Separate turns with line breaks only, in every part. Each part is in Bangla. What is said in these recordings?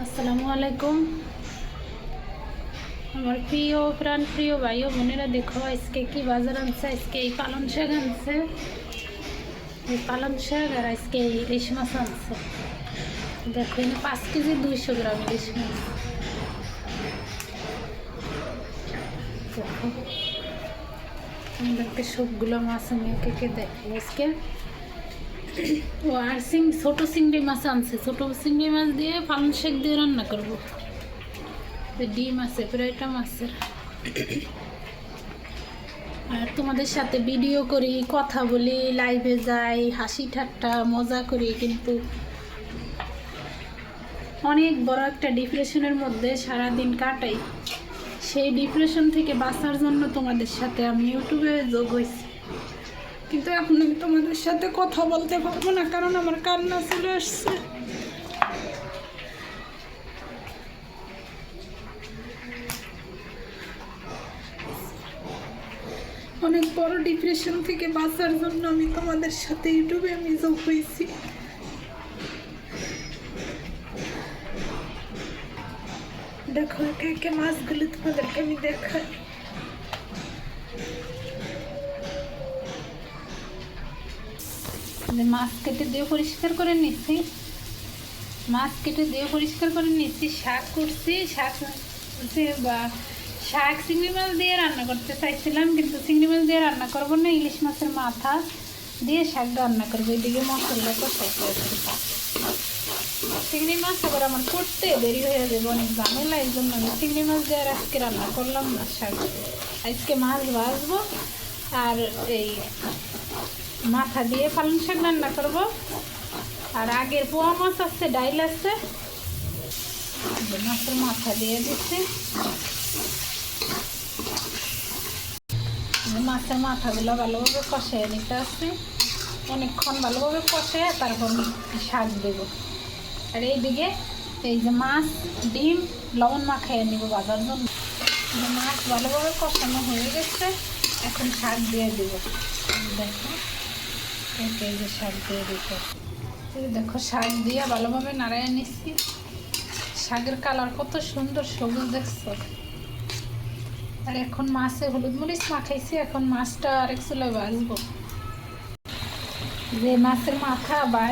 আসসালামু আলাইকুম। আমার প্রিয় প্রাণ প্রিয় ভাই ও বোনেরা, দেখো আজকে কি বাজার আনছে? আজকে এই পালন শাক আনছে। এই পালন শাক আর আজকে এই ইলিশ মাছ আনছে। দেখো এখানে পাঁচ কেজি দুইশো গ্রাম ইলিশ মাছ। দেখো আমাদেরকে সবগুলো মাছ আমি একে একে দেখো আজকে। ও, আর সিং ছোট চিংড়ি মাছ আনছে। ছোট চিংড়ি মাছ দিয়ে পালং শাক দিয়ে রান্না করব। ডিম আছে প্রায়টা মাছের আর তোমাদের সাথে ভিডিও করি, কথা বলি লাইভে যাই, হাসি ঠাট্টা, মজা করি কিন্তু অনেক বড় একটা ডিপ্রেশনের মধ্যে সারা দিন কাটাই। সেই ডিপ্রেশন থেকে বাঁচার জন্য তোমাদের সাথে আমি ইউটিউবে যোগ হয়েছি। কিন্তু এখন আমি তোমাদের সাথে কথা বলতে পারব না, কারণ আমার কান্না চলে আসছে। অনেক বড় ডিপ্রেশন থেকে বাঁচার জন্য আমি তোমাদের সাথে ইউটিউবে আমি যোগ হয়েছি। দেখো, একে একে মাছগুলো তোমাদেরকে আমি দেখাই। যে মাছ কেটে দিয়ে পরিষ্কার করে নিচ্ছি। মাছ কেটে দিয়ে পরিষ্কার করে নিচ্ছি, শাক করছি, শাক বা শাক চিংড়ি মাছ দিয়ে রান্না করতে চাইছিলাম, কিন্তু চিংড়ি মাছ দিয়ে রান্না করব না, ইলিশ মাছের মাথা দিয়ে শাক রান্না করব, এদিকে মশলা কষাইতে আছি চিংড়ি মাছ আবার আমার করতে দেরি হয়ে যাবে, অনেক ঝামেলা, এই জন্য আমি চিংড়ি মাছ দিয়ে আজকে রান্না করলাম না, শাক। আজকে মাছ ভাজবো, আর এই মাথা দিয়ে পালং শাক রান্না করব। আর আগের পোয়া মাছ আছে, ডাইল আছে। মাছের মাথা দিয়ে দিচ্ছে। মাছের মাথাগুলো ভালোভাবে কষিয়ে নিতে আসছে। অনেকক্ষণ ভালোভাবে কষে তারপর শাক দেব। আর এইদিকে এই যে মাছ, ডিম, লবণ মাখাইয়ে নিব বাজার জন্য। মাছ ভালোভাবে কষানো হয়ে গেছে, এখন শাক দিয়ে দেবো। দেখো। দেখো, শাক দিয়ে ভালোভাবে নিচ্ছি। শাকের কালার কত সুন্দর সবুজ আর এখন মাছে হলুদ মরিচ মাখাইছি, এখন মাছটা আরেক চুলায় ভাজবো। যে মাছের মাথা বা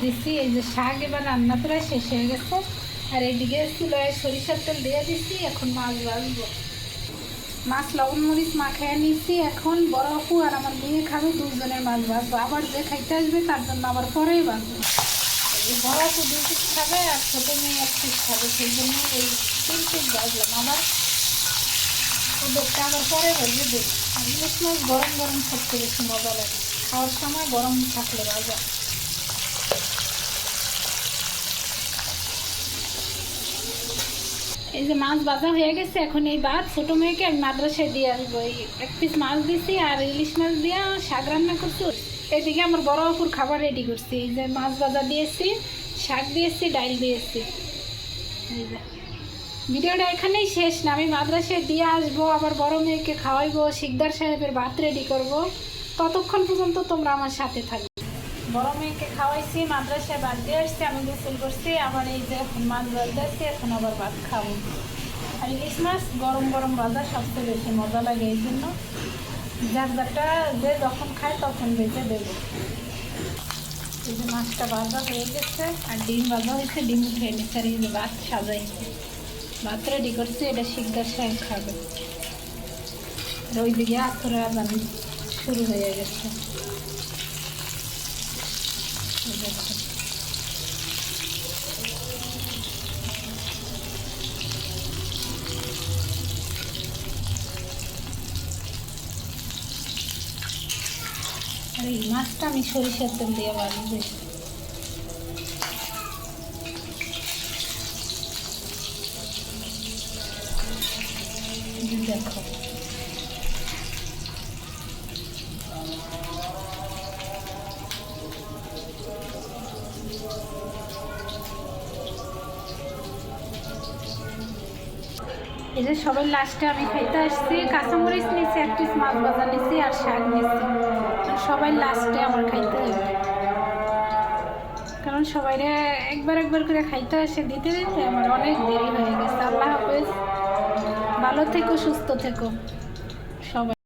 দিছি, এই যে শাক এবার রান্না প্রায় শেষ হয়ে গেছে। আর এইদিকে চুলায় সরিষার তেল দিয়ে দিছি, এখন মাছ ভাজবো। মাছ লবণ, মরিচ মাখায় নিচ্ছি। এখন বড় আপু আর আমার মেয়ে খাবে দুজনের মাছ ভাজবো। আবার যে খাইতে আসবে, তার জন্য আবার পরেই ভাজবো। এই বড় আপু দুই পিস খাবে আর ছোটো মেয়ে এক পিস খাবে, সেই জন্য এই তিন পিস ভাজলাম। আবার ওদেরটা আবার পরে ভেজে দেবো। ইলিশ মাছ গরম গরম থাকতে বেশি মজা লাগে। খাওয়ার সময় গরম থাকলে ভাজা। এই যে মাছ ভাজা হয়ে গেছে, এখন এই ভাত ছোটো মেয়েকে আমি মাদ্রাসায় দিয়ে আসব। এই এক পিস মাছ দিছি আর ইলিশ মাছ দিয়ে শাক রান্না করছি। এদিকে আমার বড় অপুর খাবার রেডি করছি। এই যে মাছ ভাজা দিয়েছি, শাক দিয়েছি ডাল দিয়েছি। ভিডিওটা এখানেই শেষ না, আমি মাদ্রাসায় দিয়ে আসব, আবার বড় মেয়েকে খাওয়াইবো, শিকদার সাহেবের ভাত রেডি করব। ততক্ষণ পর্যন্ত তোমরা আমার সাথে থাকবে। বড় মেয়েকে খাওয়াইছি, মাদ্রাসায় ভাত দিয়ে আসছি, আমি গোসল করছি, আবার এই যে এখন মাছ আসছি এখন আবার ভাত খাব। আর ইলিশ মাছ, গরম গরম ভাজা, সবচেয়ে বেশি মজা লাগে এই জন্য। যার যারটা যে যখন খায় তখন বেঁচে দেবো। এই যে মাছটা ভাজা হয়ে গেছে, আর ডিম ভাজা হয়েছে, ডিম খেয়ে নিচ্ছে আর এই যে ভাত সাজাইছে ভাত রেডি করছি, এটা শিকদার সাহেব খাবে। আর ওইদিকে আতরে আজান শুরু হয়ে গেছে এই দেখো। এই মাছটা আমি সরিষার তেল দিয়ে বাড়ি দেখো। এই যে সবাই লাস্টে আমি খাইতে আসছি। কাঁচামরিচ নিয়েছি, এক পিস মাছ ভাজা নিয়েছি আর শাক নিয়েছি। সবাই লাস্টে আমার খাইতে কারণ সবাইরে একবার একবার করে খাইতে আসে, দিতে দিতে আমার অনেক দেরি হয়ে গেছে। আল্লাহ হাফেজ। ভালো থেকো, সুস্থ থেকো। সবাই